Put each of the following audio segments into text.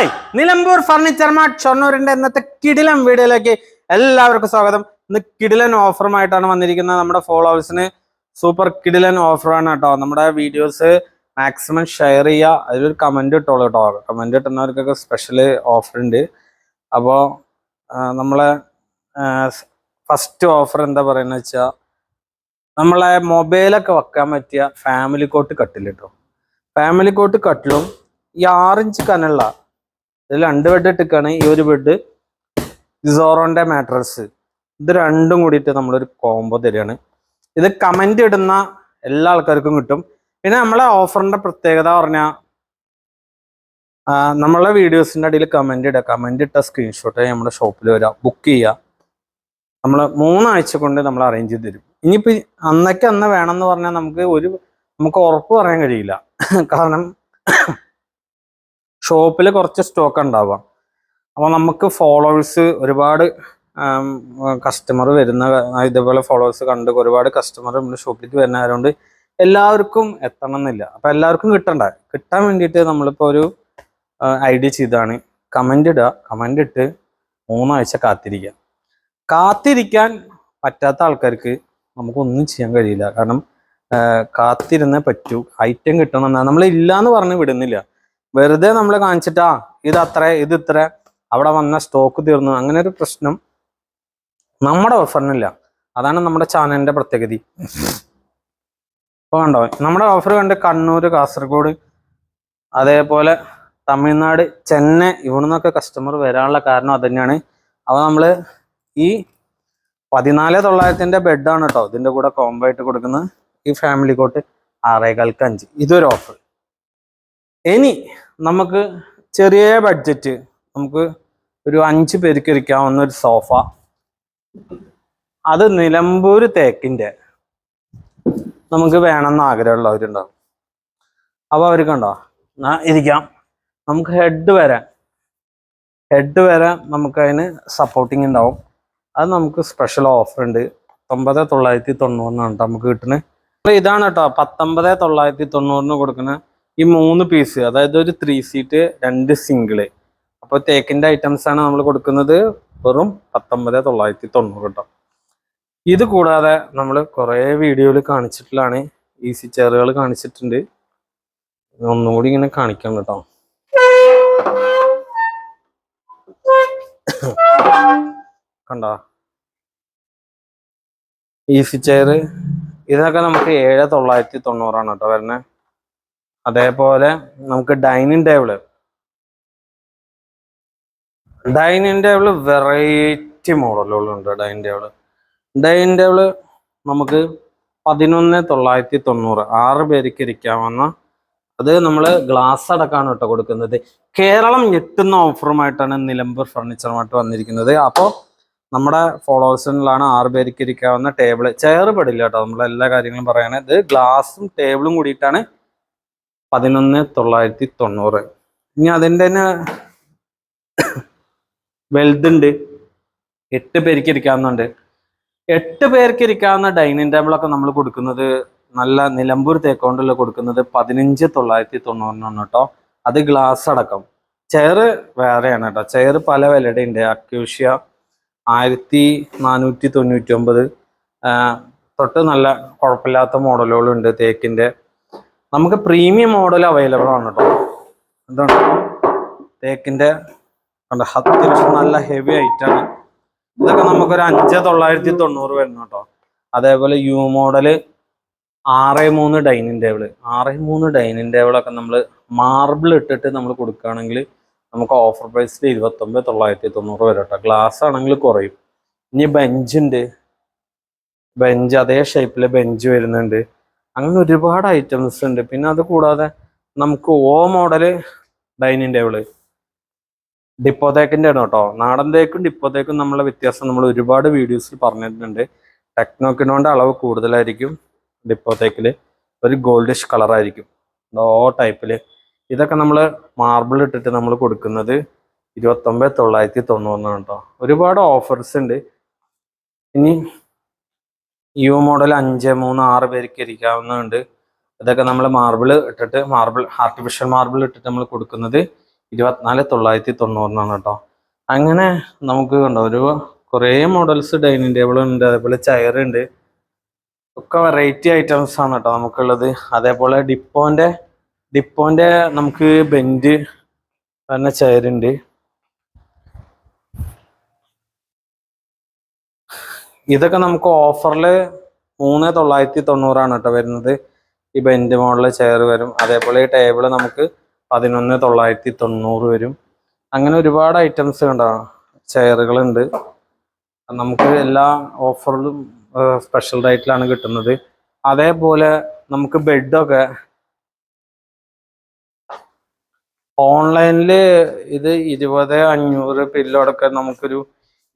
Hi Nilambur furniture mart ഷൊർണൂരിന്റെ ഇന്നത്തെ കിടിലം വീഡിയോയിലേക്ക് എല്ലാവർക്കും സ്വാഗതം. ഇന്ന് കിടിലൻ ഓഫറുമായിട്ടാണ് വന്നിരിക്കുന്നത് നമ്മുടെ ഫോളോവേഴ്സിന് സൂപ്പർ കിടിലൻ ഓഫറാണ് കേട്ടോ. നമ്മുടെ വീഡിയോസ് മാക്സിമം ഷെയർ ചെയ്യുക. അതിലൊരു കമന്റ് ഇട്ടോളൂ കേട്ടോ. കമന്റ് ഇട്ടുന്നവർക്കൊക്കെ സ്പെഷ്യൽ ഓഫർ ഉണ്ട്. അപ്പോൾ നമ്മളെ ഫസ്റ്റ് ഓഫർ എന്താ പറയുന്നത് വെച്ചാൽ നമ്മളെ മൊബൈലൊക്കെ വെക്കാൻ പറ്റിയ ഫാമിലി കോട്ട് കട്ടിൽ കേട്ടോ ഫാമിലി കോട്ട് കട്ടിലും ഈ ആറിഞ്ച് കനുള്ള ഇതിൽ രണ്ട് ബെഡ് ഇട്ടിക്കാണ്. ഈ ഒരു ബെഡ് സോറോന്റെ മാട്രസ് ഇത് രണ്ടും കൂടിയിട്ട് നമ്മളൊരു കോംബോ തരികയാണ്. ഇത് കമന്റ് ഇടുന്ന എല്ലാ ആൾക്കാർക്കും കിട്ടും. പിന്നെ നമ്മളെ ഓഫറിന്റെ പ്രത്യേകത പറഞ്ഞാൽ നമ്മളെ വീഡിയോസിന്റെ അടിയിൽ കമന്റ് ഇടുക. കമന്റ് ഇട്ട സ്ക്രീൻഷോട്ട് നമ്മുടെ ഷോപ്പിൽ വരിക ബുക്ക് ചെയ്യുക. നമ്മൾ മൂന്നാഴ്ച കൊണ്ട് നമ്മൾ അറേഞ്ച് ചെയ്ത് തരും. ഇനിയിപ്പോൾ അന്നൊക്കെ അന്ന് വേണമെന്ന് പറഞ്ഞാൽ നമുക്ക് ഒരു നമുക്ക് ഉറപ്പ് പറയാൻ കഴിയില്ല. കാരണം ഷോപ്പിൽ കുറച്ച് സ്റ്റോക്ക് ഉണ്ടാവുക. അപ്പോൾ നമുക്ക് ഫോളോവേഴ്സ് ഒരുപാട് കസ്റ്റമർ വരുന്ന ഇതേപോലെ ഫോളോവേഴ്സ് കണ്ട് ഒരുപാട് കസ്റ്റമർ നമ്മുടെ ഷോപ്പിലേക്ക് വരുന്നവരുകൊണ്ട് എല്ലാവർക്കും എത്തണം എന്നില്ല അപ്പം എല്ലാവർക്കും കിട്ടണ്ട. കിട്ടാൻ വേണ്ടിയിട്ട് നമ്മളിപ്പോൾ ഒരു ഐഡിയ ചെയ്താണ്. കമന്റ് ഇടുക. കമന്റ് ഇട്ട് മൂന്നാഴ്ച കാത്തിരിക്കുക. കാത്തിരിക്കാൻ പറ്റാത്ത ആൾക്കാർക്ക് നമുക്കൊന്നും ചെയ്യാൻ കഴിയില്ല. കാരണം കാത്തിരുന്നേ പറ്റൂ. ഐറ്റം കിട്ടണം നമ്മൾ ഇല്ല എന്ന് പറഞ്ഞ് വിടുന്നില്ല. വെറുതെ നമ്മൾ കാണിച്ചിട്ടാ ഇത് അത്ര ഇത് ഇത്ര. അവിടെ വന്ന സ്റ്റോക്ക് തീർന്നു. അങ്ങനെ ഒരു പ്രശ്നം നമ്മുടെ ഓഫറിനില്ല അതാണ് നമ്മുടെ ചാനലിന്റെ പ്രത്യേകത. ഇപ്പൊ കണ്ടോ? നമ്മുടെ ഓഫർ കണ്ട് കണ്ണൂർ കാസർഗോഡ് അതേപോലെ തമിഴ്നാട് ചെന്നൈ ഇവിടെ നിന്നൊക്കെ കസ്റ്റമർ വരാനുള്ള കാരണം അത് തന്നെയാണ് അപ്പൊ നമ്മൾ ഈ പതിനാല് തൊള്ളായിരത്തിന്റെ ബെഡാണ് കേട്ടോ ഇതിന്റെ കൂടെ കോംബോ ആയിട്ട് കൊടുക്കുന്നത്. ഈ ഫാമിലി കോട്ട് ആറേകാൽക്ക് അഞ്ച് ഇതൊരു ഓഫർ ഇനി നമുക്ക് ചെറിയ ബഡ്ജറ്റ് നമുക്ക് ഒരു അഞ്ച് പേർക്ക് ഇരിക്കാവുന്ന ഒരു സോഫ അത് നിലമ്പൂർ തേക്കിന്റെ നമുക്ക് വേണമെന്ന് ആഗ്രഹമുള്ളവരുണ്ടാവും. അപ്പോൾ അവർക്കുണ്ടോ എന്നാ ഇരിക്കാം. നമുക്ക് ഹെഡ് വരാൻ ഹെഡ് വരാൻ നമുക്കതിന് സപ്പോർട്ടിങ് ഉണ്ടാവും. അത് നമുക്ക് സ്പെഷ്യൽ ഓഫർ ഉണ്ട്. പത്തൊമ്പത് തൊള്ളായിരത്തി തൊണ്ണൂറിനാണ് നമുക്ക് കിട്ടുന്നത്. അപ്പോൾ ഇതാണ് കേട്ടോ പത്തൊമ്പത് തൊള്ളായിരത്തി തൊണ്ണൂറിന് കൊടുക്കുന്ന ഈ മൂന്ന് പീസ് അതായത് ഒരു ത്രീ സീറ്റ് രണ്ട് സിംഗിൾ അപ്പൊ തേക്കിന്റെ ഐറ്റംസ് ആണ് നമ്മൾ കൊടുക്കുന്നത് വെറും പത്തൊമ്പത് തൊള്ളായിരത്തി തൊണ്ണൂറ് കേട്ടോ ഇത് കൂടാതെ നമ്മൾ കുറേ വീഡിയോയിൽ കാണിച്ചിട്ടുള്ളതാണ് ഈസി ചെയറുകൾ കാണിച്ചിട്ടുണ്ട്. ഒന്നും കൂടി ഇങ്ങനെ കാണിക്കാം കേട്ടോ. കണ്ടോ? ഈസി ചെയർ ഇതൊക്കെ നമുക്ക് ഏഴ് തൊള്ളായിരത്തി തൊണ്ണൂറാണ് കേട്ടോ വരുന്നത് അതേപോലെ നമുക്ക് dining table. Dining table variety മോഡലുകളുണ്ട് dining table. Dining table നമുക്ക് പതിനൊന്ന് തൊള്ളായിരത്തി തൊണ്ണൂറ് ആറ് പേർക്ക് ഇരിക്കാവുന്ന അത് നമ്മൾ ഗ്ലാസ് അടക്കമാണ് കേട്ടോ കൊടുക്കുന്നത്. കേരളം ഞെട്ടുന്ന ഓഫറുമായിട്ടാണ് നിലമ്പൂർ ഫർണിച്ചറുമായിട്ട് വന്നിരിക്കുന്നത്. അപ്പോൾ നമ്മുടെ ഫോളോവേഴ്സിനാണ് ആറ് പേർക്ക് ഇരിക്കാവുന്ന ടേബിൾ. ചെയർ പെടില്ല കേട്ടോ നമ്മൾ എല്ലാ കാര്യങ്ങളും പറയണേ ഇത് ഗ്ലാസും ടേബിളും കൂടിയിട്ടാണ് പതിനൊന്ന് തൊള്ളായിരത്തി തൊണ്ണൂറ്. ഇനി അതിന്റെ തന്നെ വലുതുണ്ട്. എട്ട് പേർക്ക് ഇരിക്കാവുന്നുണ്ട് എട്ട് പേർക്ക് ഇരിക്കാവുന്ന ഡൈനിങ് ടേബിളൊക്കെ നമ്മൾ കൊടുക്കുന്നത് നല്ല നിലമ്പൂർ തേക്കൗണ്ടിൽ കൊടുക്കുന്നത് പതിനഞ്ച് തൊള്ളായിരത്തി തൊണ്ണൂറിനാണ് കേട്ടോ. അത് ഗ്ലാസ് അടക്കം. ചെയർ വേറെയാണ് കേട്ടോ. ചെയർ പല വിലയുടെ ഉണ്ട് അക്യൂഷ്യ ആയിരത്തി നാനൂറ്റി തൊണ്ണൂറ്റി ഒമ്പത് തൊട്ട് നല്ല കുഴപ്പമില്ലാത്ത മോഡലുകളുണ്ട് തേക്കിന്റെ നമുക്ക് പ്രീമിയം മോഡൽ അവൈലബിൾ ആണ് കേട്ടോ എന്താണ്? തേക്കിന്റെ കണ്ടോ അത്യാവശ്യം നല്ല ഹെവി ആണ്. ഇതൊക്കെ നമുക്കൊരു അഞ്ച് തൊള്ളായിരത്തി തൊണ്ണൂറ് വരുന്നു കേട്ടോ അതേപോലെ യു മോഡൽ ആറ് മൂന്ന് ഡൈനിങ് ടേബിൾ ആറ് മൂന്ന് ഡൈനിങ് ടേബിളൊക്കെ നമ്മൾ മാർബിൾ ഇട്ടിട്ട് നമ്മൾ കൊടുക്കുകയാണെങ്കിൽ നമുക്ക് ഓഫർ പ്രൈസിൽ ഇരുപത്തൊമ്പത് തൊള്ളായിരത്തി തൊണ്ണൂറ് വരും കേട്ടോ ഗ്ലാസ് ആണെങ്കിൽ കുറയും. ഇനി ബെഞ്ചുണ്ട് ബെഞ്ച് അതേ ഷേപ്പിൽ ബെഞ്ച് വരുന്നുണ്ട്. അങ്ങനെ ഒരുപാട് ഐറ്റംസ് ഉണ്ട്. പിന്നെ അത് കൂടാതെ നമുക്ക് O model dining table depot തേക്കിന്റെ ആണ് കേട്ടോ. നാടൻ തേക്കും ഡിപ്പോ തേക്കും നമ്മളെ വ്യത്യാസം നമ്മൾ ഒരുപാട് വീഡിയോസിൽ പറഞ്ഞിട്ടുണ്ട്. ടെക്നോക്കിനോണ്ട് അളവ് കൂടുതലായിരിക്കും ഡിപ്പോ തേക്കിൽ ഒരു ഗോൾഡിഷ് കളറായിരിക്കും ഓ ടൈപ്പിൽ ഇതൊക്കെ നമ്മൾ മാർബിൾ ഇട്ടിട്ട് നമ്മൾ കൊടുക്കുന്നത് ഇരുപത്തൊമ്പത് തൊള്ളായിരത്തി തൊണ്ണൂറിനാണ് കേട്ടോ. ഒരുപാട് ഓഫേഴ്സ് ഉണ്ട്. ഇനി യു മോഡൽ അഞ്ച് മൂന്ന് ആറ് പേർക്ക് ഇരിക്കാവുന്നതുണ്ട്. അതൊക്കെ നമ്മൾ മാർബിൾ ഇട്ടിട്ട് മാർബിൾ ആർട്ടിഫിഷ്യൽ മാർബിൾ ഇട്ടിട്ട് നമ്മൾ കൊടുക്കുന്നത് ഇരുപത്തിനാല് തൊള്ളായിരത്തി തൊണ്ണൂറിനാണ് കേട്ടോ. അങ്ങനെ നമുക്ക് കണ്ടോ ഒരു കുറേ മോഡൽസ് ഡൈനിങ് ടേബിൾ ഉണ്ട് അതേപോലെ ചെയർ ഉണ്ട്. ഒക്കെ വെറൈറ്റി ഐറ്റംസ് ആണ് കേട്ടോ നമുക്കുള്ളത്. അതേപോലെ ഡിപ്പോന്റെ ഡിപ്പോന്റെ നമുക്ക് ബെഞ്ച് പറഞ്ഞ ചെയർ ഉണ്ട് ഇതൊക്കെ നമുക്ക് ഓഫറിൽ മൂന്ന് തൊള്ളായിരത്തി തൊണ്ണൂറാണ് കേട്ടോ വരുന്നത്. ഈ ബെൻഡ് മോഡൽ ചെയർ വരും. അതേപോലെ ഈ ടേബിൾ നമുക്ക് പതിനൊന്ന് തൊള്ളായിരത്തി തൊണ്ണൂറ് വരും. അങ്ങനെ ഒരുപാട് ഐറ്റംസ് ഉണ്ടാവും ചെയറുകളുണ്ട് നമുക്ക് എല്ലാ ഓഫറിലും സ്പെഷ്യൽ റേറ്റിലാണ് കിട്ടുന്നത്. അതേപോലെ നമുക്ക് ബെഡൊക്കെ ഓൺലൈനിൽ ഇത് ഇരുപത് അഞ്ഞൂറ് പില്ലോടൊക്കെ നമുക്കൊരു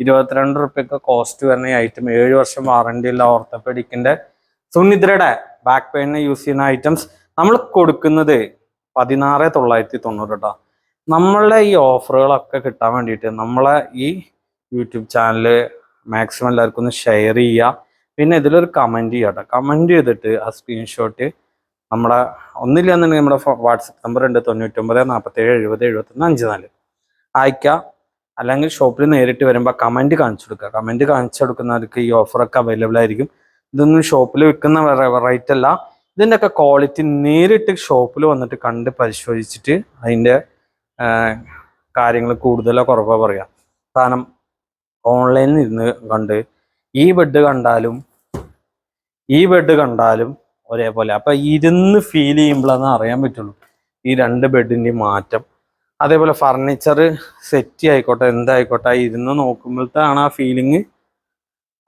ഇരുപത്തിരണ്ട് റുപ്യൊക്കെ കോസ്റ്റ് വരുന്ന ഐറ്റം ഏഴ് വർഷം വാറണ്ടി ഉള്ള ഓർത്തോപെഡിക്കിന്റെ സുനിദ്രയുടെ ബാക്ക് പെയിനെ യൂസ് ചെയ്യുന്ന ഐറ്റംസ് നമ്മൾ കൊടുക്കുന്നത് പതിനാറ് തൊള്ളായിരത്തി തൊണ്ണൂറ് കേട്ടോ നമ്മളുടെ ഈ ഓഫറുകളൊക്കെ കിട്ടാൻ വേണ്ടിയിട്ട് നമ്മളെ ഈ യൂട്യൂബ് ചാനൽ മാക്സിമം എല്ലാവർക്കും ഒന്ന് ഷെയർ ചെയ്യുക. പിന്നെ ഇതിലൊരു കമന്റ് ചെയ്യുക കേട്ടോ കമന്റ് ചെയ്തിട്ട് ആ സ്ക്രീൻഷോട്ട് നമ്മളെ ഒന്നില്ല എന്നുണ്ടെങ്കിൽ നമ്മുടെ വാട്സപ്പ് നമ്പർ ഉണ്ട് തൊണ്ണൂറ്റൊമ്പത് നാൽപ്പത്തേഴ് എഴുപത് എഴുപത്തൊന്ന് അഞ്ച് നാല് അയക്കുക അല്ലെങ്കിൽ ഷോപ്പിൽ നേരിട്ട് വരുമ്പോൾ കമന്റ് കാണിച്ചു കൊടുക്കുക. കമന്റ് കാണിച്ചു കൊടുക്കുന്നവർക്ക് ഈ ഓഫറൊക്കെ അവൈലബിൾ ആയിരിക്കും. ഇതൊന്നും ഷോപ്പിൽ വിൽക്കുന്ന റേറ്റ് അല്ല. ഇതിന്റെയൊക്കെ ക്വാളിറ്റി നേരിട്ട് ഷോപ്പിൽ വന്നിട്ട് കണ്ട് പരിശോധിച്ചിട്ട് അതിന്റെ കാര്യങ്ങൾ കൂടുതലോ കുറവോ പറയാം. കാരണം ഓൺലൈനിൽ ഇരുന്ന് കണ്ട് ഈ ബെഡ് കണ്ടാലും ഈ ബെഡ് കണ്ടാലും ഒരേപോലെ. അപ്പം ഇരുന്ന് ഫീൽ ചെയ്യുമ്പോഴാണ് അറിയാൻ പറ്റുള്ളൂ. ഈ രണ്ട് ബെഡിന്റെയും മാറ്റം അതേപോലെ ഫർണിച്ചർ സെറ്റ് ആയിക്കോട്ടെ എന്തായിക്കോട്ടെ ഇരുന്ന് നോക്കുമ്പോഴത്താണ് ആ ഫീലിംഗ്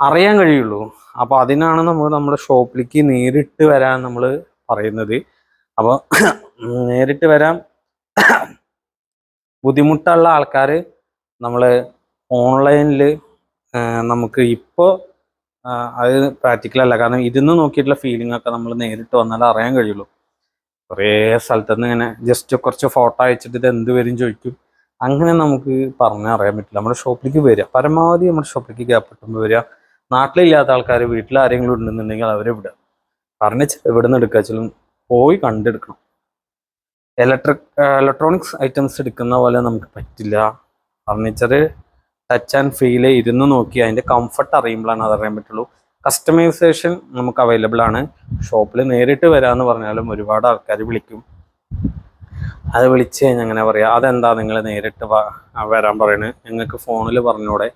അറിയാൻ കഴിയുള്ളൂ. അപ്പൊ അതിനാണ് നമ്മൾ നമ്മുടെ ഷോപ്പിലേക്ക് നേരിട്ട് വരാൻ നമ്മൾ പറയുന്നത്. അപ്പോൾ നേരിട്ട് വരാൻ ബുദ്ധിമുട്ടുള്ള ആൾക്കാർ നമ്മൾ ഓൺലൈനിൽ നമുക്ക് ഇപ്പോൾ അത് പ്രാക്ടിക്കൽ അല്ല. കാരണം ഇരുന്ന് നോക്കിയിട്ടുള്ള ഫീലിംഗ് ഒക്കെ നമ്മൾ നേരിട്ട് വന്നാൽ അറിയാൻ കഴിയുള്ളൂ. കുറേ സ്ഥലത്ത് നിന്ന് ഇങ്ങനെ ജസ്റ്റ് കുറച്ച് ഫോട്ടോ അയച്ചിട്ട് ഇത് എന്ത് വരും ചോദിക്കും. അങ്ങനെ നമുക്ക് പറഞ്ഞറിയാൻ പറ്റില്ല. നമ്മുടെ ഷോപ്പിലേക്ക് വരിക. പരമാവധി നമ്മുടെ ഷോപ്പിലേക്ക് ഗ്യാപ്പിട്ടുമ്പോൾ വരിക. നാട്ടിലില്ലാത്ത ആൾക്കാർ വീട്ടിൽ ആരെങ്കിലും ഉണ്ടെന്നുണ്ടെങ്കിൽ അവരെ വിടുക. പറഞ്ഞ എവിടെ നിന്ന് എടുക്കുക വെച്ചാലും പോയി കണ്ടെടുക്കണം. ഇലക്ട്രിക് ഇലക്ട്രോണിക്സ് ഐറ്റംസ് എടുക്കുന്ന പോലെ നമുക്ക് പറ്റില്ല. ഫർണിച്ചർ ടച്ച് ആൻഡ് ഫീൽ ഇരുന്ന് നോക്കി അതിന്റെ കംഫർട്ട് അറിയുമ്പോഴാണ് അറിയാൻ പറ്റുള്ളൂ. കസ്റ്റമൈസേഷൻ നമുക്ക് അവൈലബിൾ ആണ്. ഷോപ്പിൽ നേരിട്ട് വരാമെന്ന് പറഞ്ഞാലും ഒരുപാട് ആൾക്കാർ വിളിക്കും. അത് വിളിച്ച് കഴിഞ്ഞാൽ അങ്ങനെ പറയാം അതെന്താ നിങ്ങൾ നേരിട്ട് വരാൻ പറയണത് ഞങ്ങൾക്ക് ഫോണിൽ പറഞ്ഞൂടെ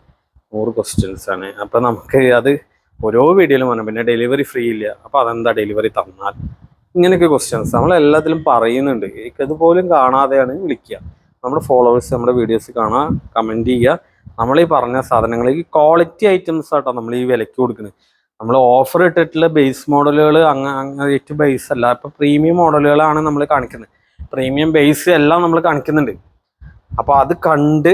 നൂറ് ക്വസ്റ്റ്യൻസ് ആണ്. അപ്പം നമുക്ക് അത് ഓരോ വീഡിയോയിലും പറഞ്ഞു പിന്നെ ഡെലിവറി ഫ്രീ ഇല്ല. അപ്പോൾ അതെന്താ ഡെലിവറി തന്നാൽ? ഇങ്ങനെയൊക്കെ ക്വസ്റ്റ്യൻസ് നമ്മൾ എല്ലാത്തിലും പറയുന്നുണ്ട്. ഇതുപോലും പോലും കാണാതെയാണ് വിളിക്കുക. നമ്മുടെ ഫോളോവേഴ്സ് നമ്മുടെ വീഡിയോസ് കാണുക കമന്റ് ചെയ്യുക. നമ്മൾ ഈ പറഞ്ഞ സാധനങ്ങൾ ഈ ക്വാളിറ്റി ഐറ്റംസ് ആട്ടോ നമ്മൾ ഈ വിലയ്ക്ക് കൊടുക്കുന്നത് നമ്മൾ ഓഫർ ഇട്ടിട്ടുള്ള ബേസ് മോഡലുകൾ അങ്ങ് അങ്ങ് ബേസ് അല്ല. ഇപ്പോൾ പ്രീമിയം മോഡലുകളാണ് നമ്മൾ കാണിക്കുന്നത്. പ്രീമിയം ബേസ് എല്ലാം നമ്മൾ കാണിക്കുന്നുണ്ട്. അപ്പോൾ അത് കണ്ട്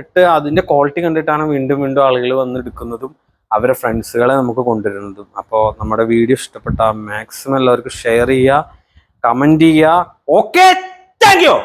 ഇട്ട് അതിന്റെ ക്വാളിറ്റി കണ്ടിട്ടാണ് വീണ്ടും വീണ്ടും ആളുകൾ വന്ന് എടുക്കുന്നതും അവരെ ഫ്രണ്ട്സുകളെ നമുക്ക് കൊണ്ടുവരുന്നതും. അപ്പോൾ നമ്മുടെ വീഡിയോ ഇഷ്ടപ്പെട്ട മാക്സിമം എല്ലാവർക്കും ഷെയർ ചെയ്യുക കമന്റ് ചെയ്യുക. Okay thank you